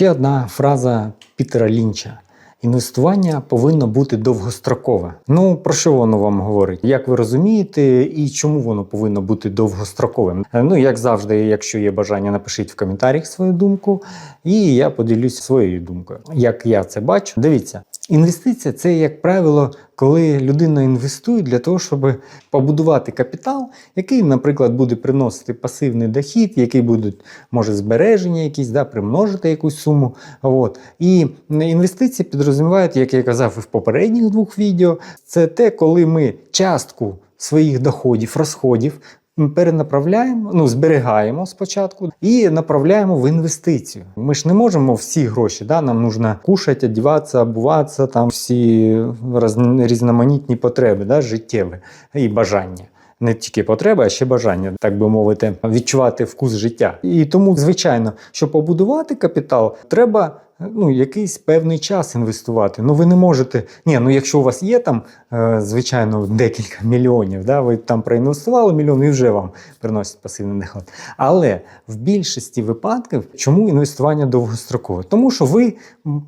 Ще одна фраза Пітера Лінча. Інвестування повинно бути довгострокове. Ну про що воно вам говорить? Як ви розумієте, і чому воно повинно бути довгостроковим? Ну як завжди, якщо є бажання, напишіть в коментарях свою думку, і я поділюсь своєю думкою. Як я це бачу, дивіться, інвестиція це, як правило, коли людина інвестує для того, щоб побудувати капітал, який, наприклад, буде приносити пасивний дохід, який буде, може, збереження якісь, да, примножити якусь суму. От. І інвестиції підрозумівають, як я казав і в попередніх двох відео, це те, коли ми частку своїх доходів, розходів перенаправляємо, ну зберігаємо спочатку і направляємо в інвестицію. Ми ж не можемо всі гроші, да, нам нужно кушати, одягатися, обуватися, там всі різноманітні потреби, да, життєві і бажання. Не тільки потреби, а ще бажання, так би мовити, відчувати вкус життя. І тому, звичайно, щоб побудувати капітал, треба ну, якийсь певний час інвестувати. Ну, ви не можете. Ні, ну якщо у вас є там, е, звичайно, декілька мільйонів, да, ви там проінвестували мільйон і вже вам приносять пасивний доход. Але в більшості випадків, чому інвестування довгострокове? Тому що ви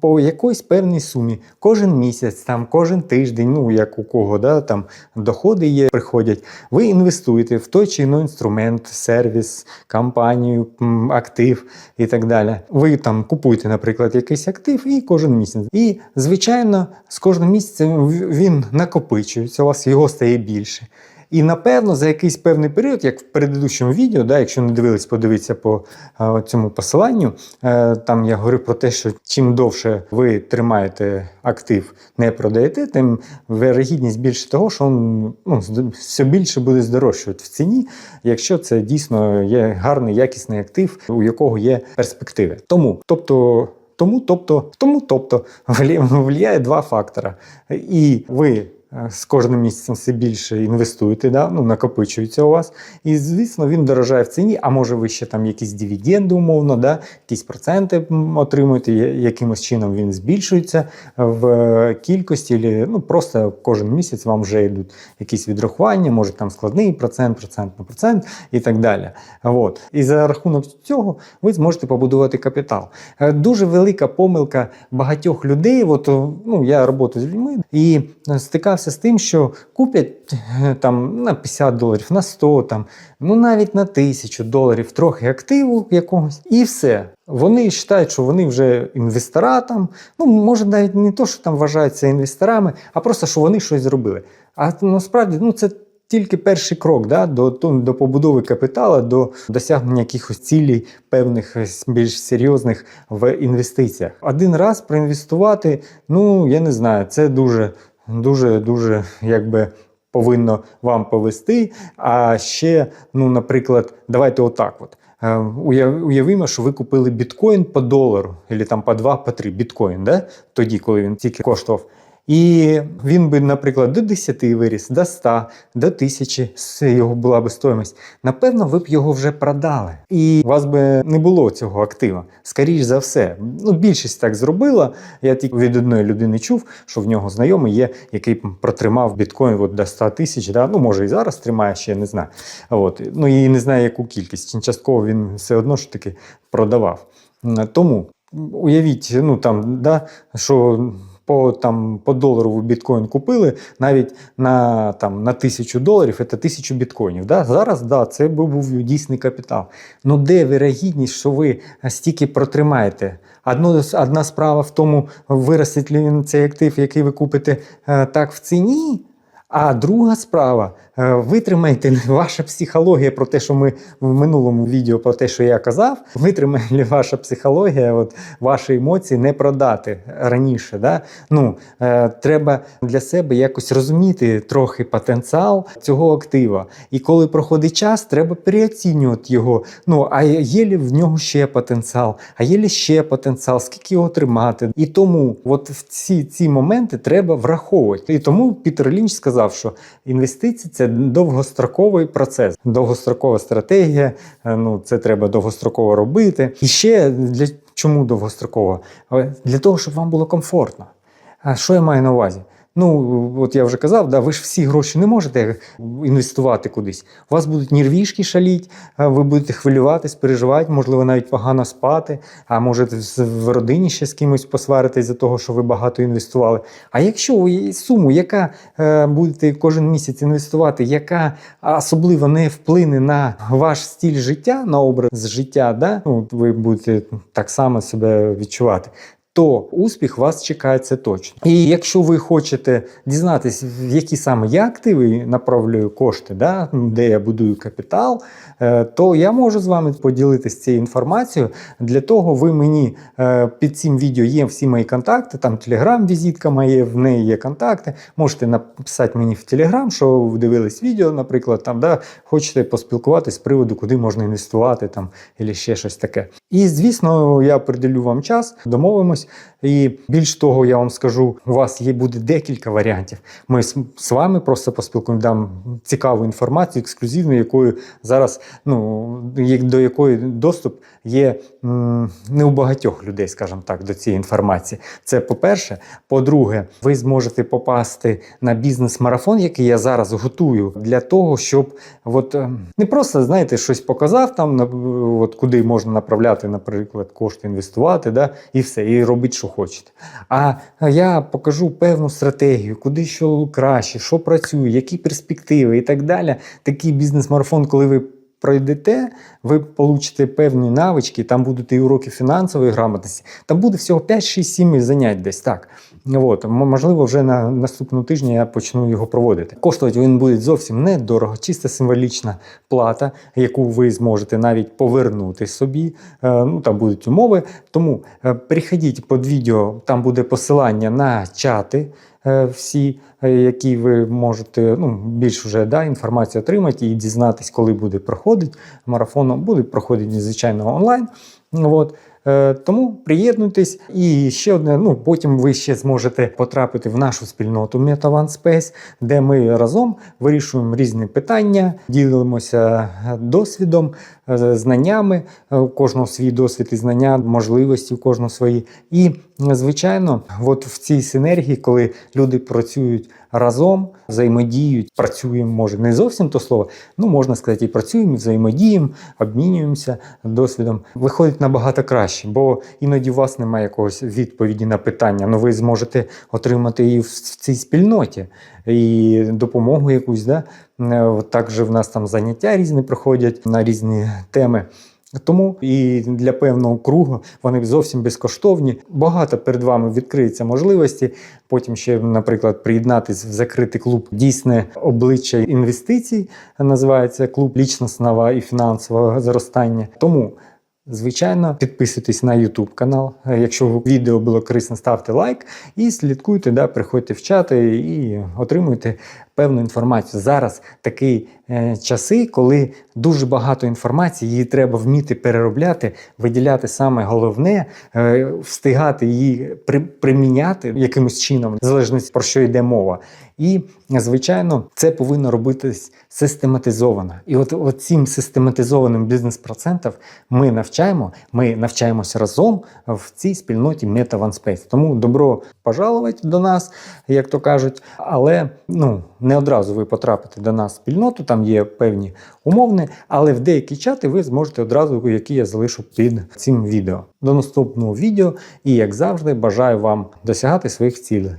по якоїсь певній сумі кожен місяць, там кожен тиждень, ну як у кого да, там доходи є, приходять. Ви інвестуєте в той чи інший інструмент, сервіс, компанію, актив і так далі. Ви там купуєте, наприклад, якийсь актив і кожен місяць. І, звичайно, з кожним місяцем він накопичується, у вас його стає більше. І напевно за якийсь певний період, як в предыдущому відео, да, якщо не дивились, подивіться по е, цьому посиланню. Е, там я говорив про те, що чим довше ви тримаєте актив, не продаєте, тим вирогідність більше того, що він ну, все більше буде здорожчувати в ціні, якщо це дійсно є гарний якісний актив, у якого є перспективи. Тому, тобто. Тому, тобто, тому, тобто, влияє два фактора. І ви з кожним місяцем все більше інвестуєте, да? ну, накопичується у вас. І, звісно, він дорожає в ціні, а може ви ще там якісь дивіденди, умовно, да? якісь проценти отримуєте, якимось чином він збільшується в е, кількості, ну, просто кожен місяць вам вже йдуть якісь відрахування, може там складний процент, процент на процент і так далі. От. І за рахунок цього ви зможете побудувати капітал. Е, Дуже велика помилка багатьох людей. От, ну, я працюю з людьми і е, стикався з тим, що куплять е, там, на 50 доларів, на 100, там, ну навіть на 1000 доларів трохи активу якогось, і все. Вони вважають, що вони вже інвестора там. Ну, може, навіть не то, що там вважаються інвесторами, а просто що вони щось зробили. А насправді ну, це тільки перший крок да, до, до, до побудови капіталу, до досягнення якихось цілей певних е, більш серйозних в інвестиціях. Один раз проінвестувати, ну я не знаю, це дуже, дуже, дуже якби. Повинно вам повести. А ще, ну, наприклад, давайте отак: от. Е, Уявімо, що ви купили біткоін по долару, або там по 2, по 3 біткоін, да? тоді, коли він тільки коштував. І він би, наприклад, до 10 виріс, до 100, до 1000 його була би стоїмость. Напевно, ви б його вже продали. І у вас би не було цього актива. Скоріш за все. Ну, більшість так зробила. Я тільки від одної людини чув, що в нього знайомий є, який протримав біткоін от до 100 тисяч. Да? Ну, може, і зараз тримає, ще не знаю. От. Ну і не знаю, яку кількість. Частково він все одно ж таки продавав. Тому уявіть, ну там, да, що по, там, по долару біткоін купили, навіть на, там, на тисячу доларів це тисячу біткоїнів. Да? Зараз да, це був, дійсний капітал. Ну де вірогідність, що ви стільки протримаєте? Одно, одна справа в тому, виростить цей актив, який ви купите е, так в ціні. А друга справа, витримайте ваша психологія про те, що ми в минулому відео про те, що я казав, витримає ваша психологія, от ваші емоції не продати раніше. Да? Ну, е, треба для себе якось розуміти трохи потенціал цього актива. І коли проходить час, треба переоцінювати його. Ну, а є ли в нього ще потенціал, а є ли ще потенціал, скільки його тримати. І тому от ці, ці моменти треба враховувати. І тому Пітер Лінч сказав, що інвестиції це довгостроковий процес, довгострокова стратегія. е, Ну, це треба довгостроково робити. І ще для чому довгостроково? Е, Для того, щоб вам було комфортно. А що я маю на увазі? Ну, от я вже казав, да, ви ж всі гроші не можете інвестувати кудись. У вас будуть нервішки шаліть, ви будете хвилюватись, переживати, можливо, навіть погано спати, а може в родині ще з кимось посваритись за того, що ви багато інвестували. А якщо ви суму, яка е, будете кожен місяць інвестувати, яка особливо не вплине на ваш стиль життя, на образ життя, да? ну, ви будете так само себе відчувати. То успіх вас чекає це точно. І якщо ви хочете дізнатися, в які саме я активи направлюю кошти, да, де я будую капітал, е, то я можу з вами поділитися цією інформацією. Для того ви мені е, під цим відео є всі мої контакти, там телеграм-візитка моя, в неї є контакти. Можете написати мені в телеграм, що ви дивились відео, наприклад, там, да, хочете поспілкуватися з приводу, куди можна інвестувати там, або ще щось таке. І звісно, я приділю вам час, домовимось. І більш того, я вам скажу, у вас є буде декілька варіантів. Ми з, з вами просто поспілкуємо, дам цікаву інформацію, ексклюзивну, якою зараз ну до якої доступ є не у багатьох людей, скажімо так, до цієї інформації. Це по-перше. По-друге, ви зможете попасти на бізнес-марафон, який я зараз готую для того, щоб от, е, не просто знаєте, щось показав там, от куди можна направляти, наприклад, кошти інвестувати, да, і все, і робити, що хочете. А я покажу певну стратегію, куди що краще, що працює, які перспективи і так далі. Такий бізнес-марафон, коли ви пройдете, ви получите певні навички, там будуть і уроки фінансової грамотності. Там буде всього 5, 6, 7 занять десь так. От, можливо, вже на наступному тижні я почну його проводити. Коштувати він буде зовсім недорого, чисто символічна плата, яку ви зможете навіть повернути собі. Е, Ну, там будуть умови. Тому е, переходіть під відео, там буде посилання на чати. Е, Всі, е, які ви можете ну, більш вже да, інформацію отримати і дізнатись, коли буде проходити марафон, буде проходити звичайно онлайн. От. Е, Тому приєднуйтесь. І ще одне, ну потім ви ще зможете потрапити в нашу спільноту MetaOne Space, де ми разом вирішуємо різні питання, ділимося досвідом, е, знаннями. Е, У кожного свій досвід і знання, можливості у кожного свої. І, звичайно, от в цій синергії, коли люди працюють разом, взаємодіють, працюємо, може не зовсім то слово, ну можна сказати, і працюємо, і взаємодіємо, обмінюємося досвідом. Виходить набагато краще, бо іноді у вас немає якогось відповіді на питання, але ви зможете отримати її в цій спільноті і допомогу якусь. Да? Е, Також в нас там заняття різні проходять на різні теми. Тому і для певного кругу вони зовсім безкоштовні. Багато перед вами відкриється можливості. Потім ще, наприклад, приєднатись в закритий клуб дійсне обличчя інвестицій. Називається клуб лічностного і фінансового зростання. Тому. Звичайно, підписуйтесь на YouTube канал. Якщо відео було корисно, ставте лайк і слідкуйте, да, приходьте в чати і отримуйте певну інформацію. Зараз такі е, часи, коли дуже багато інформації, її треба вміти переробляти, виділяти саме головне, е, встигати її при, приміняти якимось чином, в залежності про що йде мова. І, звичайно, це повинно робитись систематизовано. І от, от цим систематизованим бізнес-процентом ми навчаємо, ми навчаємося разом в цій спільноті Meta One Тому добро пожаловать до нас, як то кажуть, але ну не одразу ви потрапите до нас в спільноту, там є певні умовні, але в деякі чати ви зможете одразу, які я залишу під цим відео. До наступного відео і, як завжди, бажаю вам досягати своїх цілей.